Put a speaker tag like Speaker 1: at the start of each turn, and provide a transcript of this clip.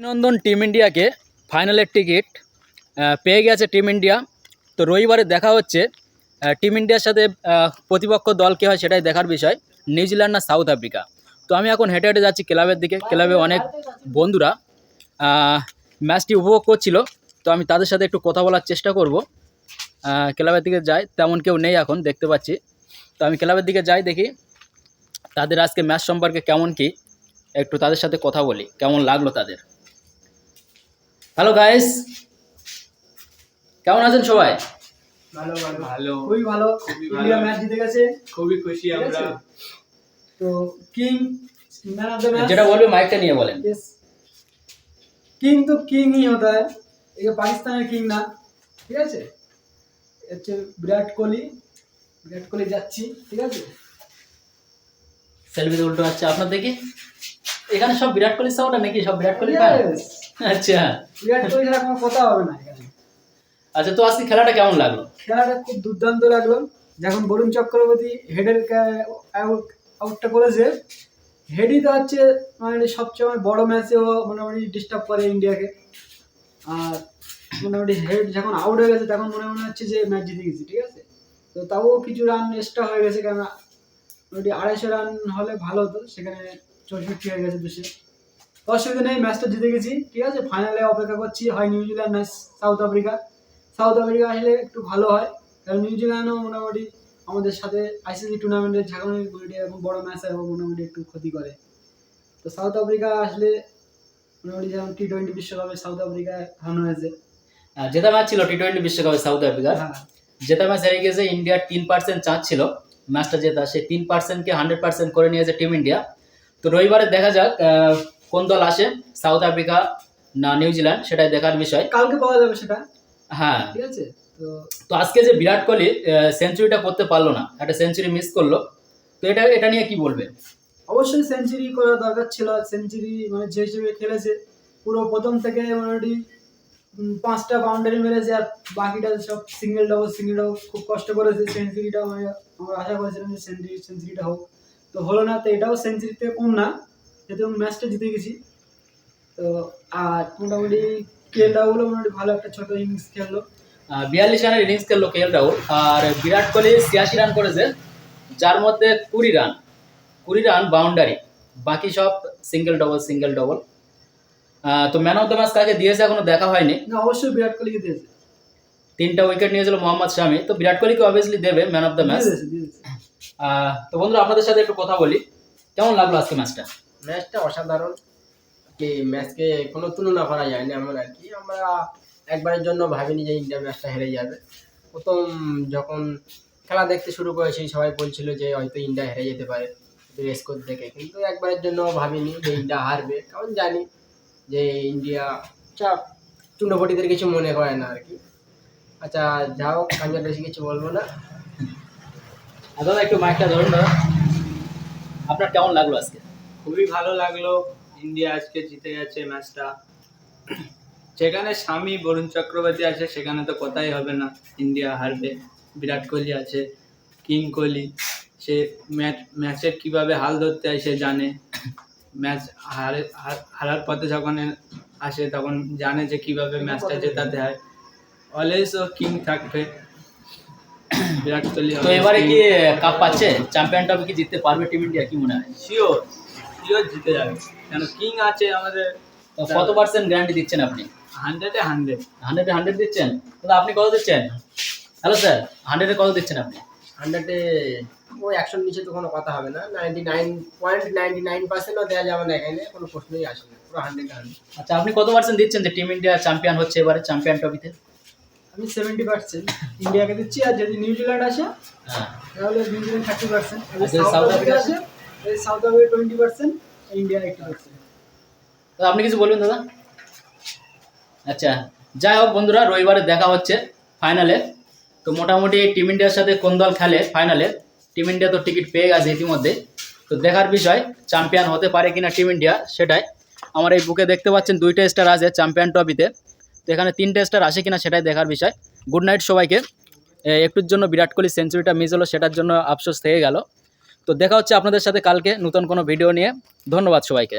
Speaker 1: অভিনন্দন টিম ইন্ডিয়াকে। ফাইনালের টিকিট পেয়ে গেছে টিম ইন্ডিয়া। তো রবিবারে দেখা হচ্ছে টিম ইন্ডিয়ার সাথে প্রতিপক্ষ দল কে হয় সেটাই দেখার বিষয়। নিউজিল্যান্ড না সাউথ আফ্রিকা। তো আমি এখন হেঁটে হেঁটে যাচ্ছি ক্লাবের দিকে। ক্লাবে অনেক বন্ধুরা ম্যাচটি উপভোগ করছিল। তো আমি তাদের সাথে একটু কথা বলার চেষ্টা করব। ক্লাবের দিকে যাই, তেমন কেউ নেই এখন, দেখতে পাচ্ছি। তো আমি ক্লাবের দিকে যাই দেখি, তাদের আজকে ম্যাচ সম্পর্কে কেমন কি, একটু তাদের সাথে কথা বলি, কেমন লাগল তাদের? হ্যালো গাইস কেমন আছেন সবাই?
Speaker 2: ভালো ভালো।
Speaker 3: ভালো।
Speaker 2: খুবই ভালো।
Speaker 3: খুবই
Speaker 2: ইন্ডিয়া
Speaker 3: ভালো।
Speaker 2: ম্যাচ জিতে গেছে।
Speaker 3: খুবই খুশি আমরা।
Speaker 2: তো king man of the match
Speaker 1: যেটা বলবে মাইকটা নিয়ে বলেন।
Speaker 2: কিং তো কিংই হতা है ये পাকিস্তানের কিং না। ঠিক আছে? হচ্ছে বিরাট কোহলি। বিরাট কোহলি যাচ্ছি। ঠিক আছে?
Speaker 1: সেলফিতে উল্টো আছে আপনার দেখি। এখানে সব বিরাট কোহলি সাপোর্টার নাকি সব বিরাট কোহলি! আচ্ছা।
Speaker 2: বিরাট কোহলি ছাড়া কোনো কথা হবে না এখানে।
Speaker 1: আচ্ছা তো আজকে খেলাটা কেমন লাগল?
Speaker 2: খেলাটা খুব দুর্দান্ত লাগল। যখন বরুণ চক্রবর্তী হেডের আউটটা করেছে হেডই তো হচ্ছে মানে সবচেয়ে বড় ম্যাচে ও মোটামুটি ডিস্টার্ব করে ইন্ডিয়াকে। আর মোটামুটি হেড যখন আউট হয়ে গেছে তখন মনে মনে হচ্ছে যে ম্যাচ জিতে গেছি ঠিক আছে? তো তাও কিছু রান এক্সট্রা হয়ে গেছে কেন মোটামুটি আড়াইশো রান হলে ভালো হতো সেখানে চৌষট্টি হয়ে গেছে দুশো। তো অসুবিধা নেই ম্যাচটা জিতে গেছি। ঠিক আছে ফাইনালে অপেক্ষা করছি হয় নিউজিল্যান্ড না সাউথ আফ্রিকা সাউথ আফ্রিকা আসলে একটু ভালো হয় কারণ নিউজিল্যান্ডও মোটামুটি আমাদের সাথে আইসিসি টুর্নামেন্টের ঝাঁকানো এরকম বড় ম্যাচ ও মোটামুটি একটু ক্ষতি করে। তো সাউথ আফ্রিকা আসলে মোটামুটি যেমন টি টোয়েন্টি বিশ্বকাপে সাউথ আফ্রিকা হারানো হয়েছে
Speaker 1: জেতা ম্যাচ ছিল টি টোয়েন্টি বিশ্বকাপে সাউথ আফ্রিকার
Speaker 2: হ্যাঁ।
Speaker 1: জেতা ম্যাচ হেরে গেছে ইন্ডিয়ার তিন পার্সেন্ট চান্স ছিল ম্যাচটা জেতা সেই তিন পার্সেন্টকে হান্ড্রেড পার্সেন্ট করে নিয়েছে টিম ইন্ডিয়া তো রবিবারে দেখা যাক আহ, কোন দল আসে সাউথ আফ্রিকা না নিউজিল্যান্ড সেটাই দেখার বিষয়।
Speaker 2: কালকে পাওয়া যাবে সেটা?
Speaker 1: হ্যাঁ।
Speaker 2: ঠিক আছে তো
Speaker 1: আজকে যে বিরাট কোহলি সেঞ্চুরিটা করতে পারল না একটা সেঞ্চুরি মিস করল তো এটা এটা নিয়ে কি বলবে?
Speaker 2: অবশ্যই সেঞ্চুরি করা দরকার ছিল সেঞ্চুরি মানে যে হিসেবে খেলেছে পুরো প্রথম থেকে মোটামুটি পাঁচটা বাউন্ডারি মেরেছে আর বাকিটা সব সিঙ্গেল ডবল সিঙ্গেল ডবল খুব কষ্ট করেছে সেঞ্চুরিটা আমরা আশা করেছিলাম যে সেঞ্চুরি সেঞ্চুরিটা হোক। তো হলো না তো এটাও সেঞ্চুরিতে কম না যেহেতু ম্যাচটা জিতে গেছি। তো আর মোটামুটি কেল রাহুলও মোটামুটি ভালো একটা ছোট ইনিংস খেললো।
Speaker 1: বিয়াল্লিশ রানের ইনিংস খেললো কে এল রাহুল আর বিরাট কোহলি ছিয়াশি রান করেছে যার মধ্যে কুড়ি রান কুড়ি রান বাউন্ডারি বাকি সব সিঙ্গেল ডবল সিঙ্গেল ডবল তো ম্যান অফ দ্য ম্যাচ কাকে দিয়েছে এখনও দেখা হয়নি।
Speaker 2: না অবশ্যই বিরাট কোহলিকে দিয়েছে।
Speaker 1: তিনটা উইকেট নিয়েছিল মোহাম্মদ শামি। তো বিরাট কোহলিকে অবভিয়াসলি দেবে ম্যান অফ দ্য ম্যাচ তো বন্ধুরা, আপনাদের সাথে একটু কথা বলি। কেমন লাগল আজকে ম্যাচটা
Speaker 3: ম্যাচটা অসাধারণ। কি ম্যাচকে কোনো তুলনা করা যায় না এমন আর কি। আমরা একবারের জন্য ভাবিনি যে ইন্ডিয়া ম্যাচটা হেরে যাবে। প্রথম যখন খেলা দেখতে শুরু করেছি, সবাই বলছিল যে হয়তো ইন্ডিয়া হেরে যেতে পারে স্কোর দেখে। কিন্তু একবারের জন্য ভাবিনি যে ইন্ডিয়া হারবে। কারণ জানি যে ইন্ডিয়া চাপ চুনোপটিদের কিছু মনে করে না আর কি। আচ্ছা যাও আর বেশি কিছু বলব না।
Speaker 1: দাদা একটু মাইকটা ধরুন দাদা। আপনার কেমন লাগল আজকে?
Speaker 4: খুবই ভালো লাগল। ইন্ডিয়া আজকে জিতে গেছে ম্যাচটা যেখানে স্বামী বরুণ চক্রবর্তী আছে সেখানে তো কথাই হবে না। ইন্ডিয়া হারবে বিরাট কোহলি আছে কিং কোহলি। সে ম্যাচ ম্যাচের কীভাবে হাল ধরতে হয় সে জানে। ম্যাচ হারে হারার পথে যখন আসে তখন জানে যে কীভাবে ম্যাচটা জেতাতে হয়। অলওয়েজ ও কিং থাকবে। বিরাট কোহলি
Speaker 1: তো এবারে কি কাপ পাচ্ছে? চ্যাম্পিয়ন ট্রফি কি জিততে পারবে টিম ইন্ডিয়া কি মনে হয়?
Speaker 4: শিওর শিওর জিতে যাবে। কেন? কিং আছে আমাদের।
Speaker 1: তো কত পার্সেন্ট গ্যারান্টি দিচ্ছেন আপনি?
Speaker 4: হান্ড্রেডে হান্ড্রেড
Speaker 1: হান্ড্রেডে হান্ড্রেড দিচ্ছেন? দাদা আপনি কত দিচ্ছেন? হ্যালো স্যার হান্ড্রেডে কত দিচ্ছেন আপনি?
Speaker 3: হান্ড্রেডে ওই একশোর নিচে তো কোনো কথা হবে না। Ninety nine point ninety nine পার্সেন্টও দেওয়া যাবে না এখানে। কোনো প্রশ্নই আসে না। পুরো হান্ড্রেড হান্ড্রেড
Speaker 1: আচ্ছা আপনি কত পার্সেন্ট দিচ্ছেন যে টিম ইন্ডিয়া চ্যাম্পিয়ন হচ্ছে এবারে চ্যাম্পিয়ন ট্রফিতে
Speaker 2: আমি সেভেন্টি পার্সেন্ট ইন্ডিয়াকে দিচ্ছি আর যদি নিউজিল্যান্ড আসে
Speaker 1: হ্যাঁ।
Speaker 2: তাহলে New Zealand thirty percent South Africa এই South Africa twenty percent India eighty percent
Speaker 1: আপনি কিছু বলবেন দাদা? আচ্ছা যাই হোক বন্ধুরা রবিবারে দেখা হচ্ছে ফাইনালে তো মোটামুটি টিম ইন্ডিয়ার সাথে কোন দল খেলে ফাইনালে টিম ইন্ডিয়া তো টিকিট পেয়ে গেছে ইতিমধ্যে। তো দেখার বিষয় চ্যাম্পিয়ন হতে পারে কিনা টিম ইন্ডিয়া সেটাই। আমার এই বুকে দেখতে পাচ্ছেন দুইটা স্টার আছে চ্যাম্পিয়ন ট্রফিতে তো এখানে তিনটে স্টার আসে কিনা সেটাই দেখার বিষয়। গুড নাইট সবাইকে। একটুর জন্য বিরাট কোহলি সেঞ্চুরিটা মিস হলো, সেটার জন্য আফসোস থেকে গেল। তো দেখা হচ্ছে আপনাদের সাথে কালকে নতুন কোনো ভিডিও নিয়ে। ধন্যবাদ সবাইকে।